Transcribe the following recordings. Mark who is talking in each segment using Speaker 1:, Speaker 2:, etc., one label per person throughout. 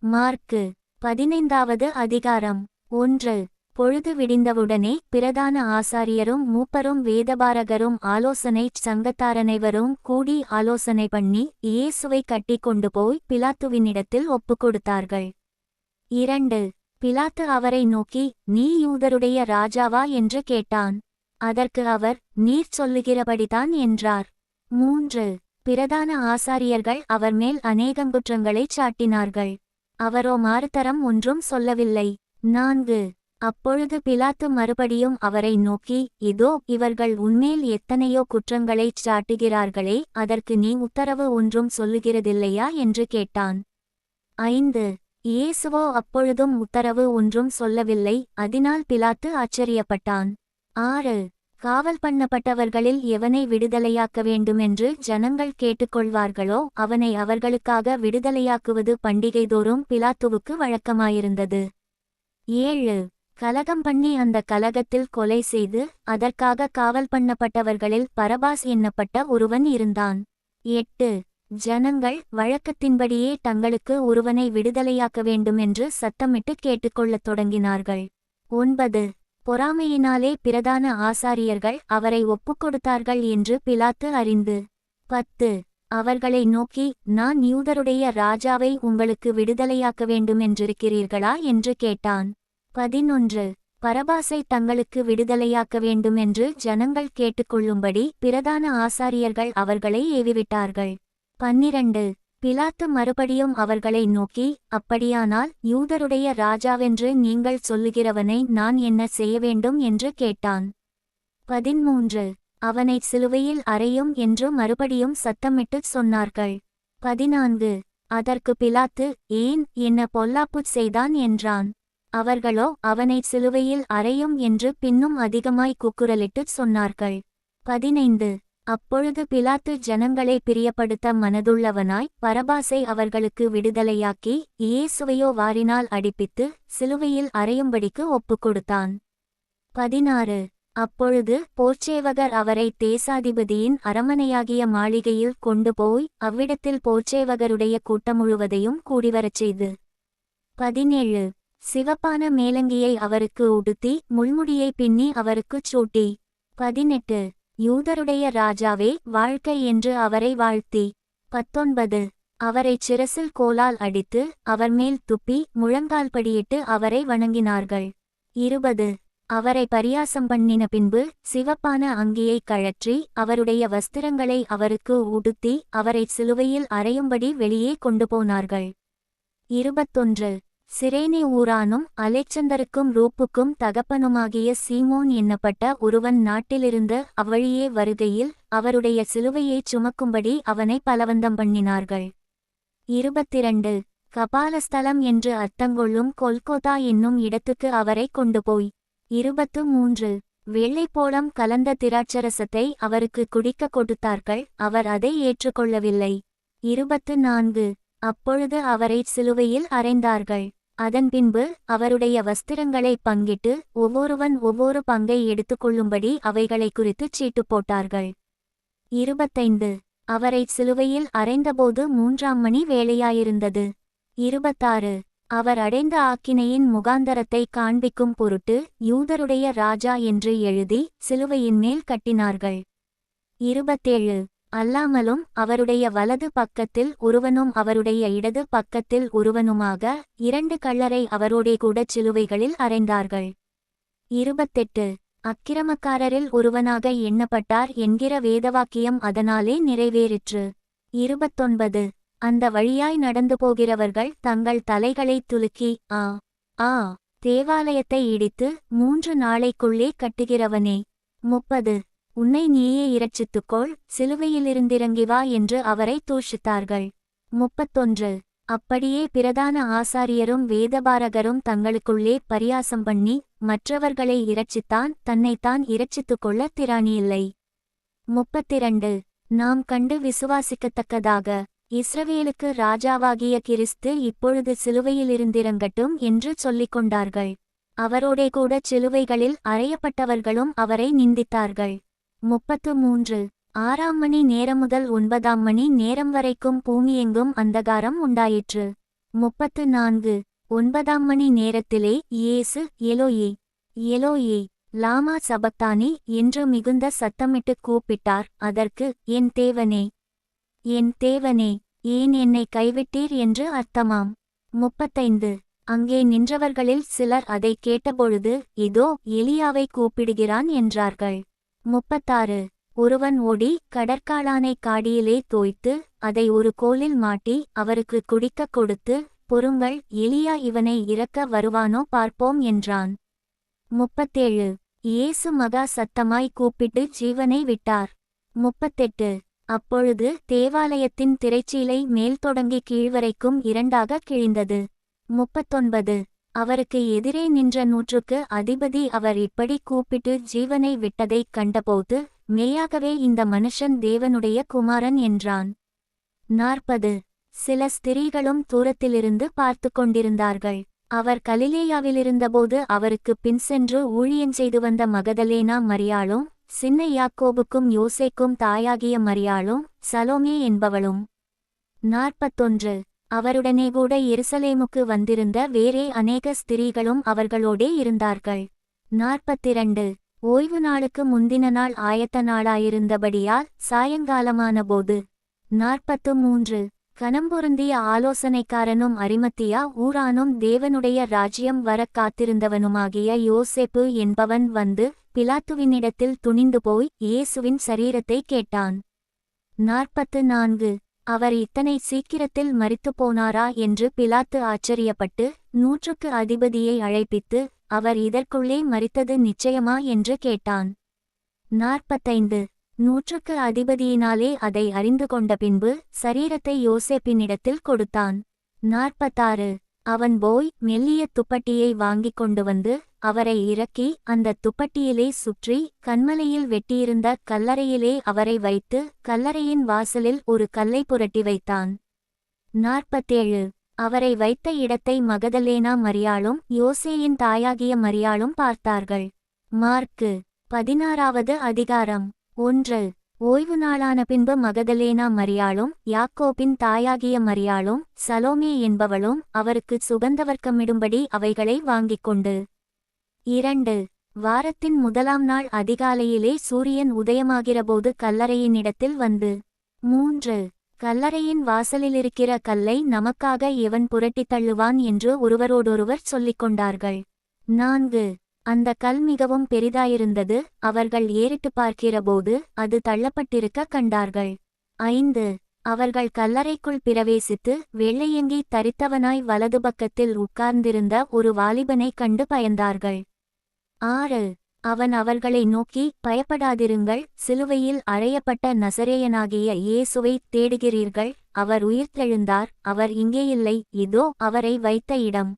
Speaker 1: Mark பதினைந்தாவது அதிகாரம். ஒன்று. பொழுது விடிந்தவுடனே பிரதான ஆசாரியரும் மூப்பரும் வேதபாரகரும் ஆலோசனை சங்கத்தாரனைவரும் கூடி ஆலோசனை பண்ணி இயேசுவை கட்டி கொண்டு போய் பிலாத்துவினிடத்தில் ஒப்புக் கொடுத்தார்கள். இரண்டு. பிலாத்து அவரை நோக்கி நீ யூதருடைய ராஜாவா? என்று கேட்டான். அதற்கு அவர் நீர் சொல்லுகிறபடிதான் என்றார். மூன்று. பிரதான ஆசாரியர்கள் அவர் மேல் அநேகம் குற்றங்களைச் சாட்டினார்கள். அவரோ மாறுதரம் ஒன்றும் சொல்லவில்லை. நான்கு. அப்பொழுது பிலாத்து மறுபடியும் அவரை நோக்கி இதோ இவர்கள் உண்மையில் எத்தனையோ குற்றங்களைச் சாட்டுகிறார்களே அதற்கு நீ உத்தரவு ஒன்றும் சொல்லுகிறதில்லையா? என்று கேட்டான். ஐந்து. இயேசுவோ அப்பொழுதும் உத்தரவு ஒன்றும் சொல்லவில்லை அதனால் பிலாத்து ஆச்சரியப்பட்டான். ஆறு. காவல் பண்ணப்பட்டவர்களில் எவனை விடுதலையாக்க வேண்டுமென்று ஜனங்கள் கேட்டுக்கொள்வார்களோ அவனை அவர்களுக்காக விடுதலையாக்குவது பண்டிகைதோறும் பிலாத்துவுக்கு வழக்கமாயிருந்தது. ஏழு. கலகம் பண்ணி அந்த கலகத்தில் கொலை செய்து அதற்காக காவல் பண்ணப்பட்டவர்களில் பரபாஸ் எண்ணப்பட்ட ஒருவன் இருந்தான். எட்டு. ஜனங்கள் வழக்கத்தின்படியே தங்களுக்கு ஒருவனை விடுதலையாக்க வேண்டுமென்று சத்தமிட்டு கேட்டுக்கொள்ளத் தொடங்கினார்கள். ஒன்பது. பொறாமையினாலே பிரதான ஆசாரியர்கள் அவரை ஒப்புக்கொடுத்தார்கள் என்று பிலாத்து அறிந்து. பத்து. அவர்களை நோக்கி நான் யூதருடைய ராஜாவை உங்களுக்கு விடுதலையாக்க வேண்டும் என்றிருக்கிறீர்களா என்று கேட்டான். பதினொன்று. பரபாசை தங்களுக்கு விடுதலையாக்க வேண்டும் என்று ஜனங்கள் கேட்டுக்கொள்ளும்படி பிரதான ஆசாரியர்கள் அவர்களை ஏவிவிட்டார்கள். பன்னிரண்டு. பிலாத்து மறுபடியும் அவர்களை நோக்கி அப்படியானால் யூதருடைய ராஜாவென்று நீங்கள் சொல்லுகிறவனை நான் என்ன செய்ய வேண்டும்? என்று கேட்டான். பதிமூன்று அவனை சிலுவையில் அறையும் என்று மறுபடியும் சத்தமிட்டுச் சொன்னார்கள். பதினான்கு. அதற்கு பிலாத்து ஏன் என்ன பொல்லாப்புச் செய்தான்? என்றான். அவர்களோ அவனை சிலுவையில் அறையும் என்று பின்னும் அதிகமாய் குக்குரலிட்டு சொன்னார்கள். பதினைந்து. அப்பொழுது பிலாத்து ஜனங்களை பிரியப்படுத்த மனதுள்ளவனாய் பரபாசை அவர்களுக்கு விடுதலையாக்கி இயேசுவையோ வாரினால் அடிப்பித்து சிலுவையில் அறையும்படிக்கு ஒப்புக் கொடுத்தான் பதினாறு. அப்பொழுது போர்ச்சேவகர் அவரை தேசாதிபதியின் அரமனையாகிய மாளிகையில் கொண்டு போய் அவ்விடத்தில் போர்ச்சேவகருடைய கூட்டம் முழுவதையும் கூடிவரச் செய்து. பதினேழு. சிவப்பான மேலங்கியை அவருக்கு உடுத்தி முள்முடியை பின்னி அவருக்குச் சூட்டி. பதினெட்டு. யூதருடைய ராஜாவே வாழ்க்கை என்று அவரை வாழ்த்தி. பத்தொன்பது. அவரை சிரசில் கோலால் அடித்து அவர் மேல் துப்பி முழங்கால் படியிட்டு அவரை வணங்கினார்கள். இருபது. அவரை பரியாசம் பண்ணின பின்பு சிவப்பான அங்கியை கழற்றி அவருடைய வஸ்திரங்களை அவருக்கு உடுத்தி அவரை சிலுவையில் அறையும்படி வெளியே கொண்டு போனார்கள். இருபத்தொன்று. சிரேனே ஊரானும் அலெக்சந்தருக்கும் ரூப்புக்கும் தகப்பனுமாகிய சீமோன் என்னப்பட்ட ஒருவன் நாட்டிலிருந்து அவ்வழியே வருகையில் அவருடைய சிலுவையைச் சுமக்கும்படி அவனை பலவந்தம் பண்ணினார்கள். இருபத்திரண்டு. கபாலஸ்தலம் என்று அர்த்தங்கொள்ளும் கொல்கோதா என்னும் இடத்துக்கு அவரை கொண்டு போய் இருபத்து மூன்று வெள்ளைப்போளம் கலந்த திராட்சரசத்தை அவருக்கு குடிக்க கொடுத்தார்கள் அவர் அதை ஏற்றுக்கொள்ளவில்லை. இருபத்து நான்கு. அப்பொழுது அவரை சிலுவையில் அறைந்தார்கள். அதன்பின்பு அவருடைய வஸ்திரங்களை பங்கிட்டு ஒவ்வொருவன் ஒவ்வொரு பங்கை எடுத்துக்கொள்ளும்படி அவைகளை குறித்துச் சீட்டு போட்டார்கள். இருபத்தைந்து. அவரை சிலுவையில் அறைந்தபோது மூன்றாம் மணி வேலையாயிருந்தது. இருபத்தாறு. அவர் அடைந்த ஆக்கினையின் முகாந்தரத்தை காண்பிக்கும் பொருட்டு யூதருடைய ராஜா என்று எழுதி சிலுவையின் மேல் கட்டினார்கள். இருபத்தேழு. அல்லாமலும் அவருடைய வலது பக்கத்தில் ஒருவனும் அவருடைய இடது பக்கத்தில் ஒருவனுமாக இரண்டு கள்ளரை அவரோடே கூட சிலுவைகளில் அறைந்தார்கள். இருபத்தெட்டு. அக்கிரமக்காரரில் ஒருவனாக எண்ணப்பட்டார் என்கிற வேதவாக்கியம் அதனாலே நிறைவேறிற்று. இருபத்தொன்பது. அந்த வழியாய் நடந்து போகிறவர்கள் தங்கள் தலைகளைத் துலுக்கி ஆ ஆ தேவாலயத்தை இடித்து மூன்று நாளைக்குள்ளே கட்டுகிறவனே. முப்பது. உன்னை நீயே இரட்சித்துக்கொள் சிலுவையிலிருந்திறங்கி வா என்று அவரை தூஷித்தார்கள். முப்பத்தொன்று. அப்படியே பிரதான ஆசாரியரும் வேதபாரகரும் தங்களுக்குள்ளே பரியாசம் பண்ணி மற்றவர்களை இரட்சித்தான் தன்னைத்தான் இரட்சித்துக்கொள்ள திராணியில்லை முப்பத்திரண்டு. நாம் கண்டு விசுவாசிக்கத்தக்கதாக இஸ்ரவேலுக்கு ராஜாவாகிய கிறிஸ்து இப்பொழுது சிலுவையிலிருந்திறங்கட்டும் என்று சொல்லிக் கொண்டார்கள். அவரோடே கூட சிலுவைகளில் அறையப்பட்டவர்களும் அவரை நிந்தித்தார்கள். முப்பத்து மூன்று. ஆறாம் மணி நேரம் முதல் ஒன்பதாம் மணி நேரம் வரைக்கும் பூமியெங்கும் அந்தகாரம் உண்டாயிற்று. முப்பத்து நான்கு. ஒன்பதாம் மணி நேரத்திலே இயேசு எலோயே எலோயே லாமா சபத்தானி என்று மிகுந்த சத்தமிட்டு கூப்பிட்டார். அதற்கு என் தேவனே என் தேவனே ஏன் என்னை கைவிட்டீர்? என்று அர்த்தமாம். முப்பத்தைந்து. அங்கே நின்றவர்களில் சிலர் அதை கேட்டபொழுது இதோ எலியாவை கூப்பிடுகிறான் என்றார்கள். முப்பத்தாறு. ஒருவன் ஓடி கடற்காளானை காடியிலே தோய்த்து அதை ஒரு கோலில் மாட்டி அவருக்கு குடிக்கக் கொடுத்து பொறுங்கள் எலியா இவனை இறக்க வருவானோ பார்ப்போம் என்றான். முப்பத்தேழு. இயேசு மகா சத்தமாய் கூப்பிட்டு ஜீவனை விட்டார். முப்பத்தெட்டு. அப்பொழுது தேவாலயத்தின் திரைச்சீலை மேல் தொடங்கி கீழ்வரைக்கும் இரண்டாக கிழிந்தது. முப்பத்தொன்பது. அவருக்கு எதிரே நின்ற நூற்றுக்கு அதிபதி அவர் இப்படி கூப்பிட்டு ஜீவனை விட்டதைக் கண்டபோது மெய்யாகவே இந்த மனுஷன் தேவனுடைய குமாரன் என்றான். நாற்பது. சில ஸ்திரீகளும் தூரத்திலிருந்து பார்த்து கொண்டிருந்தார்கள். அவர் கலிலேயாவிலிருந்தபோது அவருக்கு பின் சென்று ஊழியன் செய்து வந்த மகதலேனா மரியாளும் சின்ன யாக்கோபுக்கும் யோசேக்கும் தாயாகிய மரியாளும் சலோமே என்பவளும். நாற்பத்தொன்று. அவருடனே கூட எருசலேமுக்கு வந்திருந்த வேறே அநேக ஸ்திரீகளும் அவர்களோடே இருந்தார்கள். நாற்பத்திரண்டு. ஓய்வு நாளுக்கு முந்தின நாள் ஆயத்த நாளாயிருந்தபடியால் சாயங்காலமான போது நாற்பத்து மூன்று கனம்பொருந்திய ஆலோசனைக்காரனும் அரிமத்தியா ஊரானும் தேவனுடைய ராஜ்யம் வரக் காத்திருந்தவனுமாகிய யோசேப்பு என்பவன் வந்து பிலாத்துவினிடத்தில் துணிந்து போய் இயேசுவின் சரீரத்தை கேட்டான். நாற்பத்து நான்கு. அவர் இத்தனை சீக்கிரத்தில் மரித்துப் போனாரா என்று பிலாத்து ஆச்சரியப்பட்டு நூற்றுக்கு அதிபதியை அழைப்பித்து அவர் இதற்குள்ளே மறித்தது நிச்சயமா என்று கேட்டான். நாற்பத்தைந்து. நூற்றுக்கு அதிபதியினாலே அதை அறிந்து கொண்ட பின்பு சரீரத்தை யோசேப்பினிடத்தில் கொடுத்தான். நாற்பத்தாறு. அவன் போய் மெல்லிய துப்பட்டியை வாங்கிக் கொண்டு வந்து அவரை இறக்கி அந்த துப்பட்டியிலே சுற்றி கண்மலையில் வெட்டியிருந்த கல்லறையிலே அவரை வைத்து கல்லறையின் வாசலில் ஒரு கல்லை புரட்டி வைத்தான். நாற்பத்தேழு. அவரை வைத்த இடத்தை மகதலேனா மரியாளும் யோசேயின் தாயாகிய மரியாளும் பார்த்தார்கள். மார்க்கு. பதினாறாவது அதிகாரம். ஒன்று. ஓய்வு நாளான பின்பு மகதலேனா மரியாளும் யாக்கோபின் தாயாகிய மரியாளும் சலோமே என்பவளும் அவருக்கு சுகந்தவர்க்கமிடும்படி அவைகளை வாங்கிக் கொண்டு இரண்டு வாரத்தின் முதலாம் நாள் அதிகாலையிலே சூரியன் உதயமாகிறபோது கல்லறையினிடத்தில் வந்து மூன்று கல்லறையின் வாசலிலிருக்கிற கல்லை நமக்காக எவன் புரட்டித் தள்ளுவான் என்று ஒருவரோடொருவர் சொல்லிக் கொண்டார்கள். நான்கு அந்த கல் மிகவும் பெரிதாயிருந்தது அவர்கள் ஏறிட்டு பார்க்கிறபோது அது தள்ளப்பட்டிருக்க கண்டார்கள். ஐந்து அவர்கள் கல்லறைக்குள் பிரவேசித்து வெள்ளையங்கி தரித்தவனாய் வலது பக்கத்தில் உட்கார்ந்திருந்த ஒரு வாலிபனைக் கண்டு பயந்தார்கள். ஆறு. அவன் அவர்களை நோக்கி பயப்படாதிருங்கள் சிலுவையில் அறையப்பட்ட நசரேயனாகிய இயேசுவை தேடுகிறீர்கள் அவர் உயிர்த்தெழுந்தார் அவர் இங்கேயில்லை இதோ அவரை வைத்த இடம்.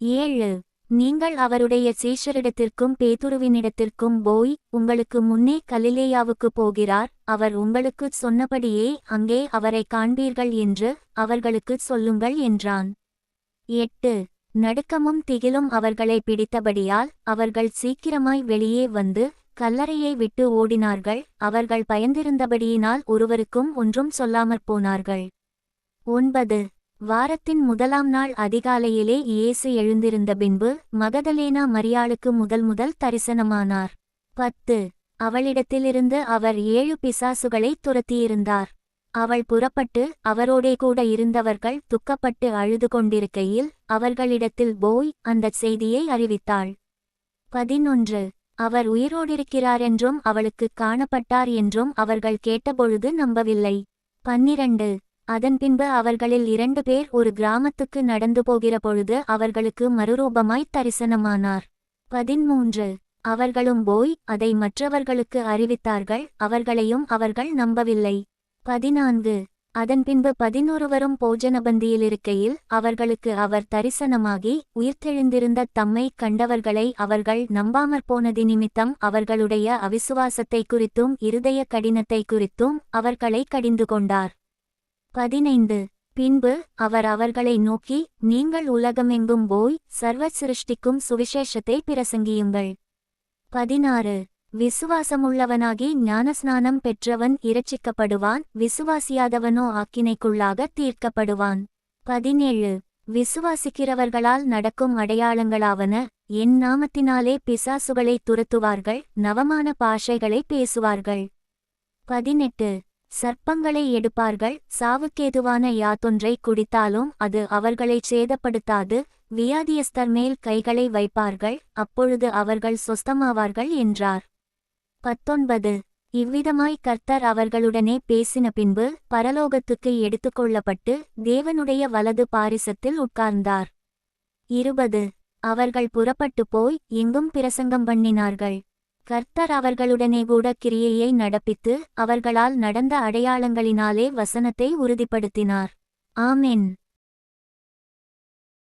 Speaker 1: ஏழு. நீங்கள் அவருடைய சீஷரிடத்திற்கும் பேதுருவினிடத்திற்கும் போய் உங்களுக்கு முன்னே கலிலேயாவுக்கு போகிறார். அவர் உங்களுக்குச் சொன்னபடியே அங்கே அவரை காண்பீர்கள் என்று அவர்களுக்குச் சொல்லுங்கள் என்றான். எட்டு. நடுக்கமும் திகிலும் அவர்களை பிடித்தபடியால் அவர்கள் சீக்கிரமாய் வெளியே வந்து கல்லறையை விட்டு ஓடினார்கள். அவர்கள் பயந்திருந்தபடியினால் ஒருவருக்கும் ஒன்றும் சொல்லாமற் போனார்கள். ஒன்பது. வாரத்தின் முதலாம் நாள் அதிகாலையிலே இயேசு எழுந்திருந்த பின்பு மகதலேனா மரியாளுக்கு முதல் முதல் தரிசனமானார். பத்து. அவளிடத்திலிருந்து அவர் ஏழு பிசாசுகளை துரத்தியிருந்தார். அவள் புறப்பட்டு அவரோடே கூட இருந்தவர்கள் துக்கப்பட்டு அழுது கொண்டிருக்கையில் அவர்களிடத்தில் போய் அந்தச் செய்தியை அறிவித்தாள். பதினொன்று. அவர் உயிரோடிருக்கிறாரென்றும் அவளுக்குக் காணப்பட்டார் என்றும் அவர்கள் கேட்டபொழுது நம்பவில்லை. பன்னிரண்டு. அதன்பின்பு அவர்களில் இரண்டு பேர் ஒரு கிராமத்துக்கு நடந்து போகிற பொழுது அவர்களுக்கு மறுரூபமாய் தரிசனமானார். பதிமூன்று அவர்களும் போய் அதை மற்றவர்களுக்கு அறிவித்தார்கள் அவர்களையும் அவர்கள் நம்பவில்லை. பதினான்கு. அதன்பின்பு பதினொருவரும் போஜனபந்தியில் இருக்கையில் அவர்களுக்கு அவர் தரிசனமாகி உயிர்த்தெழுந்திருந்த தம்மை கண்டவர்களை அவர்கள் நம்பாமற் போனதி நிமித்தம் அவர்களுடைய அவிசுவாசத்தை குறித்தும் இருதய கடினத்தை குறித்தும் அவர்களை கடிந்து கொண்டார். பதினைந்து. பின்பு அவர் அவர்களை நோக்கி நீங்கள் உலகமெங்கும் போய் சர்வ சிருஷ்டிக்கும் சுவிசேஷத்தை பிரசங்கியுங்கள். பதினாறு. விசுவாசமுள்ளவனாகி ஞானஸ்நானம் பெற்றவன் இரட்சிக்கப்படுவான் விசுவாசியாதவனோ ஆக்கினைக்குள்ளாக தீர்க்கப்படுவான். பதினேழு. விசுவாசிக்கிறவர்களால் நடக்கும் அடையாளங்களாவன என் நாமத்தினாலே பிசாசுகளை துரத்துவார்கள் நவமான பாஷைகளை பேசுவார்கள். பதினெட்டு. சர்ப்பங்களை எடுப்பார்கள். சாவுக்கேதுவான யாத்தொன்றை குடித்தாலும் அது அவர்களைச் சேதப்படுத்தாது. வியாதியஸ்தர் மேல் கைகளை வைப்பார்கள். அப்பொழுது அவர்கள் சொஸ்தமாவார்கள் என்றார். பத்தொன்பது. இவ்விதமாய் கர்த்தர் அவர்களுடனே பேசின பின்பு பரலோகத்துக்கு எடுத்துக்கொள்ளப்பட்டு தேவனுடைய வலது பாரிசத்தில் உட்கார்ந்தார். இருபது. அவர்கள் புறப்பட்டு போய் எங்கும் பிரசங்கம் பண்ணினார்கள். கர்த்தர் அவர்களுடனே கூட கிரியையை நடப்பித்து அவர்களால் நடந்த அடையாளங்களினாலே வசனத்தை உறுதிப்படுத்தினார். ஆமென்.